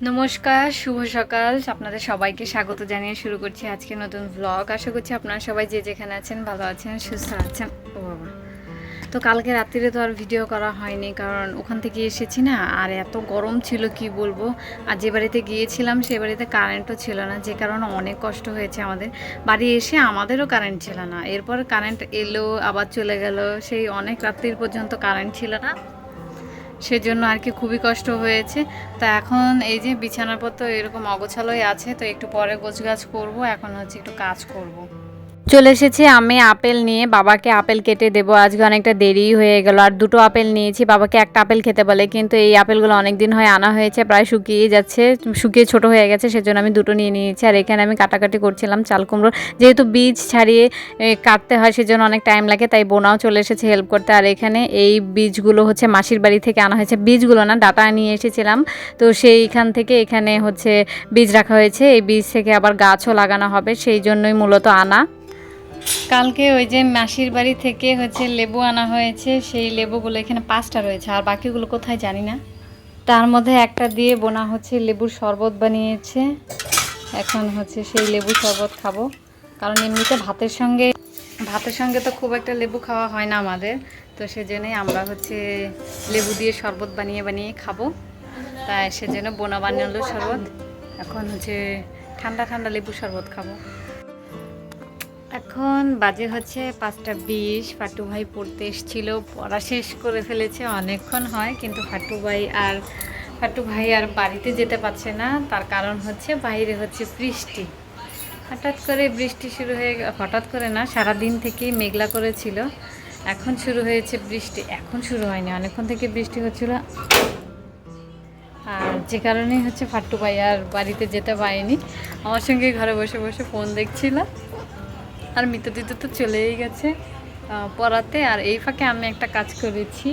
নমস্কার, শুভ সকাল। আপনাদের সবাইকে স্বাগত জানিয়ে শুরু করছি আজকে নতুন ব্লগ আশা করছি আপনারা সবাই যে যেখানে আছেন, ভালো আছেন, সুস্থ আছেন। ও বাবা। তো কালকে রাত্রিরে তো আর ভিডিও করা হয়নি, কারণ ওখান থেকে এসেছি না, আর এত গরম ছিল, কি বলব? আর যে বাড়িতে গিয়েছিলাম, সে বাড়িতে কারেন্টও ছিল না, যে কারণে অনেক কষ্ট হয়েছে আমাদের। বাড়ি এসে আমাদেরও কারেন্ট ছিল না। এরপর কারেন্ট এলো, আবার চলে গেল। সেই অনেক রাত্রির পর্যন্ত কারেন্ট ছিল না। সেজন্য আর কি খুবই কষ্ট হয়েছে। তা এখন এই যে বিছানাপত্র এরকম অগোছালোই আছে, তো একটু পরে গোছগাছ করব, এখন হচ্ছে একটু কাজ করব। চলে এসেছি আমি আপেল নিয়ে। বাবাকে আপেল কেটে দেবো। আজকে অনেকটা দেরি হয়ে গেল। আর দুটো আপেল নিয়েছি। বাবাকে একটা আপেল খেতে বলে। কিন্তু এই আপেলগুলো অনেক দিন হয়ে আনা হয়েছে, প্রায় শুকিয়ে যাচ্ছে, শুকিয়ে ছোট হয়ে গেছে, সেজন্য আমি দুটো নিয়ে নিয়েছি। আর এখানে আমি কাটাকাটি করছিলাম চাল কুমড়ো। যেহেতু বীজ ছাড়িয়ে কাটতে হয়, সেজন্য অনেক টাইম লাগে, তাই বোনাও চলে এসেছে হেল্প করতে। আর এখানে এই বীজগুলো হচ্ছে মাসির বাড়ি থেকে আনা হয়েছে। বীজগুলো না, ডাটা নিয়ে এসেছিলাম। তো সেইখান থেকে এখানে হচ্ছে বীজ রাখা হয়েছে। এই বীজ থেকে আবার গাছও লাগানো হবে, সেই জন্যই মূলত আনা। কালকে ওই যে মাসির বাড়ি থেকে হচ্ছে লেবু আনা হয়েছে, সেই লেবুগুলো এখানে পাঁচটা রয়েছে। আর বাকিগুলো কোথায় জানি না। তার মধ্যে একটা দিয়ে বোনা হচ্ছে, লেবুর শরবত বানিয়েছে। এখন হচ্ছে সেই লেবু শরবত খাব। কারণ এমনিতে ভাতের সঙ্গে ভাতের সঙ্গে তো খুব একটা লেবু খাওয়া হয় না আমাদের। তো সেজন্যই আমরা হচ্ছে লেবু দিয়ে শরবত বানিয়ে বানিয়ে খাব। তাই সেজন্য বোনা বানালো শরবত। এখন হচ্ছে ঠান্ডা ঠান্ডা লেবু শরবত খাব। এখন বাজে হচ্ছে পাঁচটা বিশ। ফাটু ভাই পড়তে এসেছিল, পড়া শেষ করে ফেলেছে, অনেকক্ষণ হয়, কিন্তু ফাটু ভাই আর ফাটু ভাই আর বাড়িতে যেতে পারছে না। তার কারণ হচ্ছে বাইরে হচ্ছে বৃষ্টি। হঠাৎ করে বৃষ্টি শুরু হয়ে হঠাৎ করে না সারা দিন থেকেই মেঘলা করেছিল। এখন শুরু হয়েছে বৃষ্টি। এখন শুরু হয়নি, অনেকক্ষণ থেকে বৃষ্টি হচ্ছিল। আর যে কারণেই হচ্ছে ফাট্টু ভাই আর বাড়িতে যেতে পারেনি। আমার সঙ্গে ঘরে বসে বসে ফোন দেখছিল। আর মৃতদিতে তো চলেই গেছে পড়াতে। আর এই ফাঁকে আমি একটা কাজ করেছি।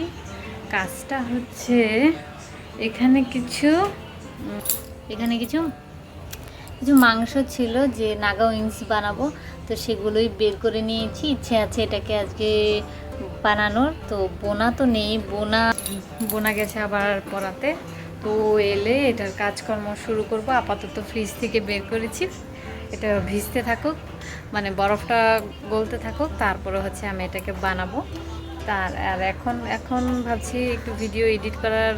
কাজটা হচ্ছে এখানে কিছু এখানে কিছু কিছু মাংস ছিল যে নাগা উইংস বানাবো। তো সেগুলোই বের করে নিয়েছি। ইচ্ছে আছে এটাকে আজকে বানানোর। তো বোনা তো নেই, বোনা বোনা গেছে আবার পড়াতে। তো এলে এটার কাজকর্ম শুরু করব। আপাতত ফ্রিজ থেকে বের করেছি। এটা ভিজতে থাকুক। মানে বরফটা গলতে থাকুক, তারপরে হচ্ছে আমি এটাকে বানাবো। তার, আর এখন এখন ভাবছি একটু ভিডিও এডিট করার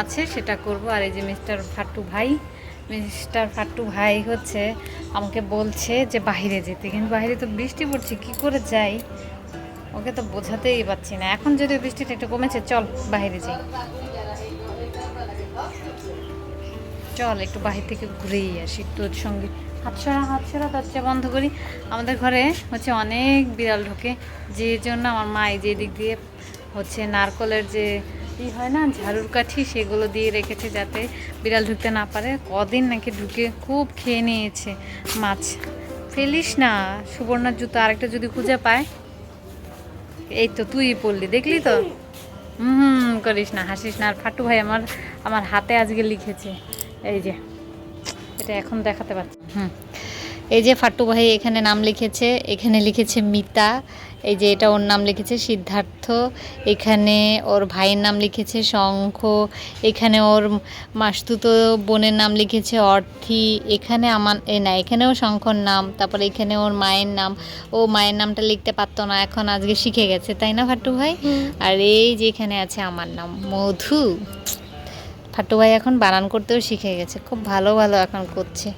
আছে, সেটা করব। আর এই যে মিস্টার ফাট্টু ভাই, মিস্টার ফাট্টু ভাই হচ্ছে আমাকে বলছে যে বাইরে যেতে। কিন্তু বাইরে তো বৃষ্টি পড়ছে, কি করে যাই? ওকে তো বোঝাতেই পারছি না। এখন যদি বৃষ্টিটা একটু কমেছে, চল বাইরে যাই। চল, একটু বাহির থেকে ঘুরেই আসি। তোর সঙ্গে হাতছাড়া হাতছাড়া দরজা বন্ধ করি। আমাদের ঘরে হচ্ছে অনেক বিড়াল ঢোকে, যে জন্য আমার মা এই যে দিক দিয়ে হচ্ছে নারকলের যে ই হয় না, ঝাড়ুর কাঠি, সেগুলো দিয়ে রেখেছে যাতে বিড়াল ঢুকতে না পারে। কদিন নাকি ঢুকে খুব খেয়ে নিয়েছে মাছ। ফেলিস না, সুবর্ণার জুতো আরেকটা যদি খুঁজে পায়। এই তো তুই পড়লি, দেখলি তো? হুম, করিস না, হাসিস না। আর ফাটু ভাই আমার আমার হাতে আজকে লিখেছে। এই যে, এটা এখন দেখাতে পারছি। হুম। এই যে ফাট্টু ভাই এখানে নাম লিখেছে এখানে লিখেছে মিতা এই যে এটা ওর নাম লিখেছে সিদ্ধার্থ এখানে ওর ভাইয়ের নাম লিখেছে শঙ্খ এখানে ওর মাসতুতো বোনের নাম লিখেছে অর্থি এখানে আমার এ না এখানেও শঙ্খর নাম তারপরে এখানে ওর মায়ের নাম ও মায়ের নামটা লিখতে পারতো না এখন আজকে শিখে গেছে তাই না ফাট্টু ভাই? আর এই যে এখানে আছে আমার নাম মধু। ফাট্টু ভাই এখন বানান করতেও শিখে গেছে খুব ভালো ভালো এখন করছে।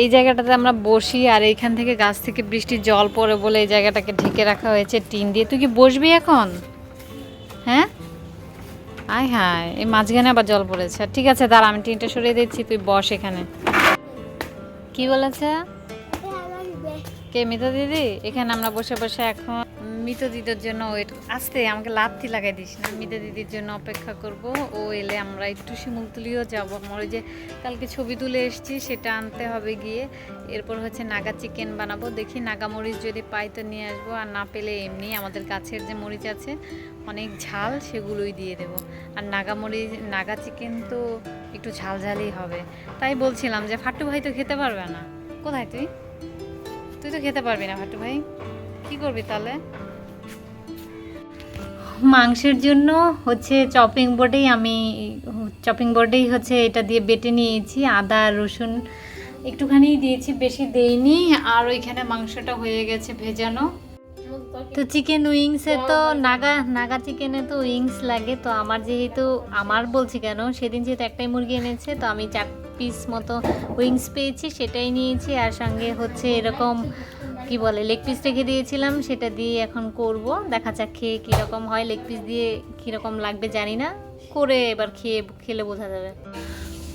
এই জায়গাটাতে আমরা বসি আর এইখান থেকে গাছ থেকে বৃষ্টির জল পড়ে বলে এই জায়গাটাকে ঢেকে রাখা হয়েছে টিন দিয়ে। তুই কি বসবি এখন? হ্যাঁ? আয় হায় এই মাঝখানে আবার জল পড়েছে। ঠিক আছে দাঁড়া আমি টিনটা সরিয়ে দিচ্ছি তুই বস এখানে। কি বলেছে? কে মিতা দিদি? এখানে আমরা বসে বসে এখন মিতা দিদির জন্য ওয়েট আসতে আমাকে লাথি লাগাই দিস না, মিতা দিদির জন্য অপেক্ষা করব, ও এলে আমরা একটু শিমুলতুলিও যাব, আমার ওই যে কালকে ছবি তুলে এসেছি, সেটা আনতে হবে গিয়ে, এরপর হচ্ছে নাগা চিকেন বানাবো, দেখি নাগা মরিচ যদি পাই তো নিয়ে আসব, আর না পেলে এমনি, আমাদের গাছের যে মরিচ আছে, অনেক ঝাল, সেগুলোই দিয়ে দেবো, আর নাগা মরিচ, নাগা চিকেন তো একটু ঝাল ঝালই হবে, তাই বলছিলাম যে ফাট্টু ভাই তো খেতে পারবে না, কোথায় তুই? তুই তো খেতে পারবি না ফাট্টু ভাই, কি করবি তাহলে? মাংসের জন্য হচ্ছে চপিং বোর্ডেই আমি চপিং বোর্ডেই হচ্ছে এটা দিয়ে বেটে নিয়েছি আদা রসুন একটুখানি দিয়েছি বেশি দেইনি আর ওইখানে মাংসটা হয়ে গেছে ভেজানো। তো চিকেন উইংসে তো নাগা নাগা চিকেনে তো উইংস লাগে তো আমার যেহেতু আমার বলছি কেন সেদিন যেহেতু একটাই মুরগি এনেছে তো আমি চার পিস মতো উইংস পেয়েছি সেটাই নিয়েছি আর সঙ্গে হচ্ছে এরকম কি বলে লেগ পিস রেখে দিয়েছিলাম, সেটা দিয়ে এখন করব। দেখা যাক খেয়ে কীরকম হয় লেগ পিস দিয়ে কীরকম লাগবে জানি না। করে এবার খেয়ে, খেলে বোঝা যাবে।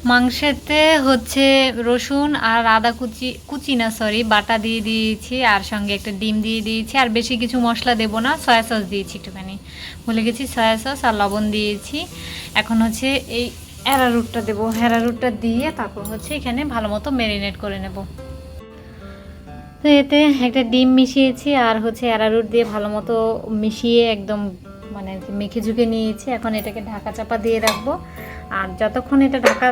মাংসেতে হচ্ছে রসুন আর আদা কুচি কুচি না সরি বাটা দিয়ে দিয়েছি, আর সঙ্গে একটা ডিম দিয়ে দিয়েছি, আর বেশি কিছু মশলা দেবো না সয়া সস দিয়েছি একটুখানি। ভুলে গেছি সয়া সস আর লবণ দিয়েছি। এখন হচ্ছে এই অ্যারারুটটা দেবো। অ্যারারুটটা দিয়ে তারপর হচ্ছে এখানে ভালো মতো ম্যারিনেট করে নেব। তো এতে একটা ডিম মিশিয়েছি আর হচ্ছে অ্যারারুট দিয়ে ভালো মতো মিশিয়ে একদম মানে মেখে ঝুঁকে নিয়েছি। এখন এটাকে ঢাকা চাপা দিয়ে রাখব। আর যতক্ষণ এটা ঢাকা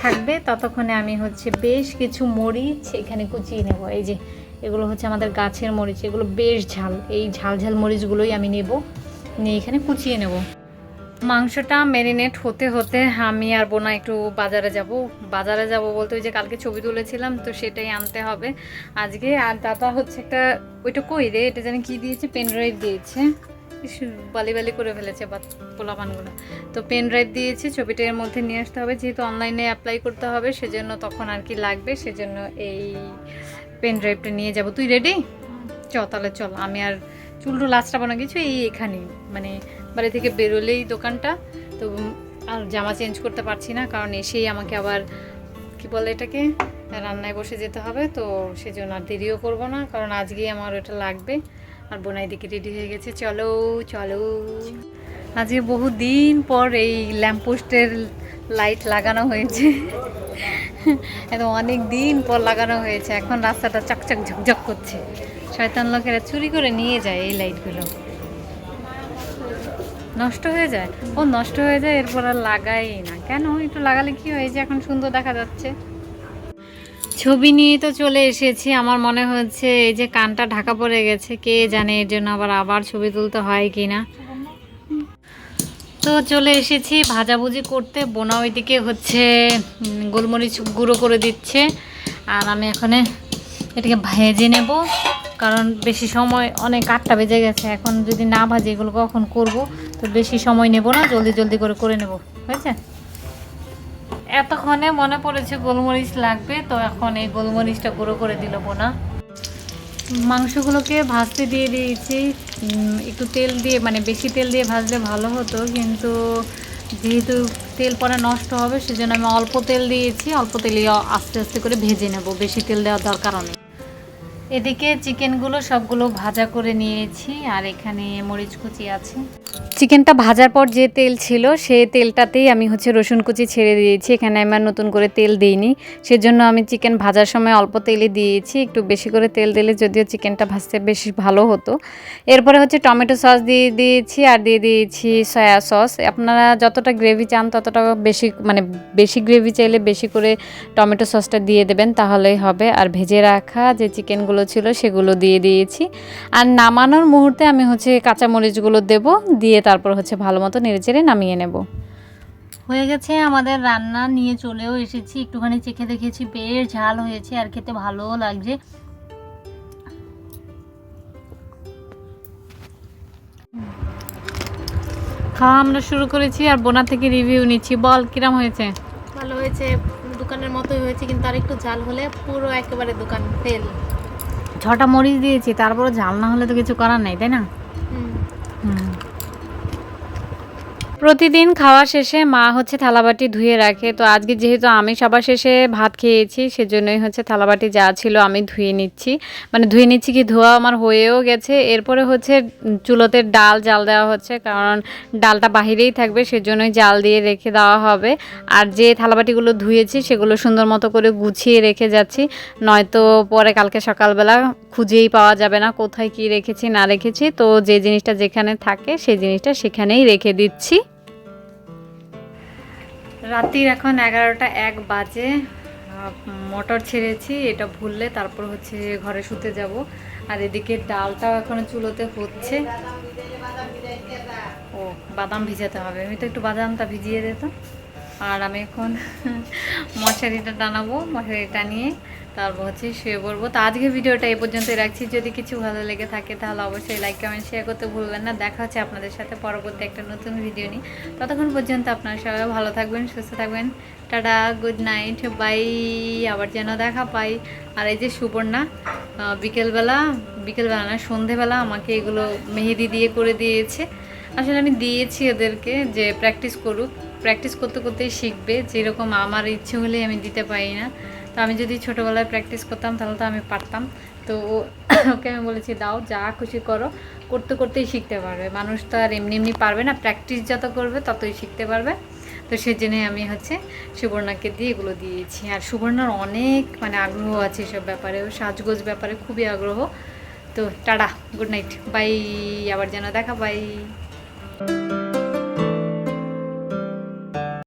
থাকবে, ততক্ষণে আমি হচ্ছে বেশ কিছু মরিচ এখানে কুচিয়ে নেব। এই যে, এগুলো হচ্ছে আমাদের গাছের মরিচ, এগুলো বেশ ঝাল। এই ঝাল ঝাল মরিচগুলোই আমি নেব। নিয়ে এখানে কুচিয়ে নেব। মাংসটা ম্যারিনেট হতে হতে আমি আর বোনা একটু বাজারে যাব। বাজারে যাব বলতে ওই যে কালকে ছবি তুলেছিলাম তো সেটাই আনতে হবে আজকে। আর দাদা হচ্ছে একটা ওইটা কই রে? এটা জানি কি দিয়েছে? পেন ড্রাইভ দিয়েছে বালি বালি করে ফেলেছে বা পোলাপানগুলো। তো পেন ড্রাইভ দিয়েছে ছবিটা এর মধ্যে নিয়ে আসতে হবে। যেহেতু অনলাইনে অ্যাপ্লাই করতে হবে সেজন্য তখন আর কি লাগবে সেজন্য এই পেন ড্রাইভটা নিয়ে যাব। তুই রেডি চ তাহলে চল। আমি আর চুল টুল আঁচড়াবো না কিছু এই এখানেই। মানে বাড়ি থেকে বেরোলেই দোকানটা, তো আর জামা চেঞ্জ করতে পারছি না, কারণ এসেই আমাকে আবার, কি বলে এটাকে, রান্নায় বসে যেতে হবে, তো সেজন্য আর দেরিও করব না, কারণ আজকেই আমার ওটা লাগবে, আর বোনাই দিকে রেডি হয়ে গেছে, চলো চলো। আজকে বহু দিন পর এই ল্যাম্পপোস্টের লাইট লাগানো হয়েছে, একদম অনেক দিন পর লাগানো হয়েছে, এখন রাস্তাটা চকচক ঝকঝক করছে, শয়তান লোকেরা চুরি করে নিয়ে যায় এই লাইটগুলো। নষ্ট হয়ে যায়? ও নষ্ট হয়ে যায়, এরপর আর লাগাই না। কেন? একটু লাগালে কি হয়েছে এখন সুন্দর দেখা যাচ্ছে। ছবি নিয়ে তো চলে এসেছি। আমার মনে হচ্ছে এই যে কানটা ঢাকা পড়ে গেছে, কে জানে এর জন্য আবার আবার ছবি তুলতে হয় কি না? তো চলে এসেছি, ভাজাভুজি করতে। বোনা ওইদিকে হচ্ছে গোলমরিচ গুঁড়ো করে দিচ্ছে। আর আমি এখানে এটাকে ভেজে নেব, কারণ বেশি সময়, অনেক আটটা বেজে গেছে। এখন যদি না ভাজি, এগুলো কখন করব? তো বেশি সময় নেব না, জলদি জলদি করে করে নেব। হয়েছে? এতক্ষণে মনে পড়েছে গোলমরিচ লাগবে, তো এখন এই গোলমরিচটা গুঁড়ো করে দিল বোনা। মাংসগুলোকে ভাজতে দিয়ে দিয়েছি। একটু তেল দিয়ে মানে বেশি তেল দিয়ে ভাজলে ভালো হতো, কিন্তু যেহেতু তেল পরে নষ্ট হবে, সেজন্য আমি অল্প তেল দিয়েছি, অল্প তেলে আস্তে আস্তে করে ভেজে নেব। বেশি তেল দেওয়ার দরকার নেই। এদিকে চিকেনগুলো সবগুলো ভাজা করে নিয়েছি, আর এখানে মরিচ কুচি আছে। চিকেনটা ভাজার পর যে তেল ছিল সেই তেলটাতেই আমি হচ্ছে রসুন কুচি ছেড়ে দিয়েছি। এখানে আমি আর নতুন করে তেল দিইনি। সেজন্য আমি চিকেন ভাজার সময় অল্প তেলই দিয়েছি। একটু বেশি করে তেল দিলে যদিও চিকেনটা ভাজতে বেশি ভালো হতো। এরপরে হচ্ছে টমেটো সস দিয়ে দিয়েছি, আর দিয়ে দিয়েছি সয়া সস। আপনারা যতটা গ্রেভি চান ততটা বেশি মানে বেশি গ্রেভি চাইলে বেশি করে টমেটো সসটা দিয়ে দেবেন, তাহলেই হবে। আর ভেজে রাখা যে চিকেনগুলো ছিল সেগুলো দিয়ে দিয়েছি। আর নামানোর মুহূর্তে আমি হচ্ছে কাঁচামরিচগুলো দেব দিয়ে তারপর হচ্ছে ভালো মতো নেড়েচেড়ে নামিয়ে নেব। হয়ে গেছে আমাদের রান্না নিয়ে চলেও এসেছি। একটুখানি চেখে দেখেছি বেশ ঝাল হয়েছে আর খেতে ভালোও লাগছে। খাওয়া আমরা শুরু করেছি আর বোনা থেকে রিভিউ নিচ্ছি। বল কিরাম হয়েছে? ভালো হয়েছে দোকানের মতোই হয়েছে কিন্তু আর একটু ঝাল হলে পুরো একেবারে দোকান ফেল ছটা মরিচ দিয়েছি তারপরে ঝাল না হলে তো কিছু করার নাই তাই না? প্রতিদিন খাওয়া শেষে মা হচ্ছে থালাবাটি ধুয়ে রাখে। তো আজকে যেহেতু আমি সবার শেষে ভাত খেয়েছি, সেজন্যই হচ্ছে থালাবাটি যা ছিল আমি ধুয়ে নিচ্ছি। মানে ধুয়ে নিচ্ছি কি ধোয়া আমার হয়েও গেছে। এরপরে হচ্ছে চুলোতে ডাল, জাল দেওয়া হচ্ছে, কারণ ডালটা বাহিরেই থাকবে, সেজন্যই জাল দিয়ে রেখে দেওয়া হবে। আর যে থালাবাটিগুলো ধুয়েছি, সেগুলো সুন্দর মতো করে গুছিয়ে রেখে যাচ্ছি। নয়তো পরে কালকে সকালবেলা খুঁজেই পাওয়া যাবে না কোথায় কি রেখেছি, না রেখেছি। তো যে জিনিসটা যেখানে থাকে, সেই জিনিসটা সেখানেই রেখে দিচ্ছি। রাত্রির এখন এগারোটা এক বাজে। মোটর ছেড়েছি, এটা ভুললে তারপর হচ্ছে ঘরে শুতে যাব। আর এদিকে ডালটাও এখন চুলোতে হচ্ছে। ও, বাদাম ভিজাতে হবে। আমি তো একটু বাদামটা ভিজিয়ে দিতাম। আর আমি এখন মশারিটা টানাবো, মশারিটা টানিয়ে তারপর হচ্ছে শুয়ে পড়ব। তো আজকে ভিডিওটা এই পর্যন্তই রাখছি। যদি কিছু ভালো লেগে থাকে তাহলে অবশ্যই লাইক কমেন্ট শেয়ার করতে ভুলবেন না। দেখা হচ্ছে আপনাদের সাথে পরবর্তী একটা নতুন ভিডিও নিয়ে। ততক্ষণ পর্যন্ত আপনারা সবাই ভালো থাকবেন, সুস্থ থাকবেন। টাটা গুড নাইট বাই আবার যেন দেখা পাই। আর এই যে সুবর্ণা বিকেলবেলা বিকেলবেলা না, সন্ধেবেলা আমাকে এগুলো মেহেদি দিয়ে করে দিয়েছে। আসলে আমি দিয়েছি ওদেরকে যে প্র্যাকটিস করুক। প্র্যাকটিস করতে করতেই শিখবে। যেরকম আমার ইচ্ছে হলে আমি দিতে পারি না। তো আমি যদি ছোটোবেলায় প্র্যাকটিস করতাম, তাহলে তো আমি পারতাম। তো ওকে আমি বলেছি, দাও, যা খুশি করো। করতে করতেই শিখতে পারবে। মানুষ তো আর এমনি এমনি পারবে না। প্র্যাকটিস যত করবে, ততই শিখতে পারবে। তো সেই জন্যই আমি হচ্ছে সুবর্ণাকে দিয়ে এগুলো দিয়েছি। আর সুবর্ণার অনেক মানে আগ্রহ আছে এসব ব্যাপারে। ও সাজগোজ ব্যাপারে খুবই আগ্রহ। তো টাটা গুড নাইট বাই আবার যেন দেখা বাই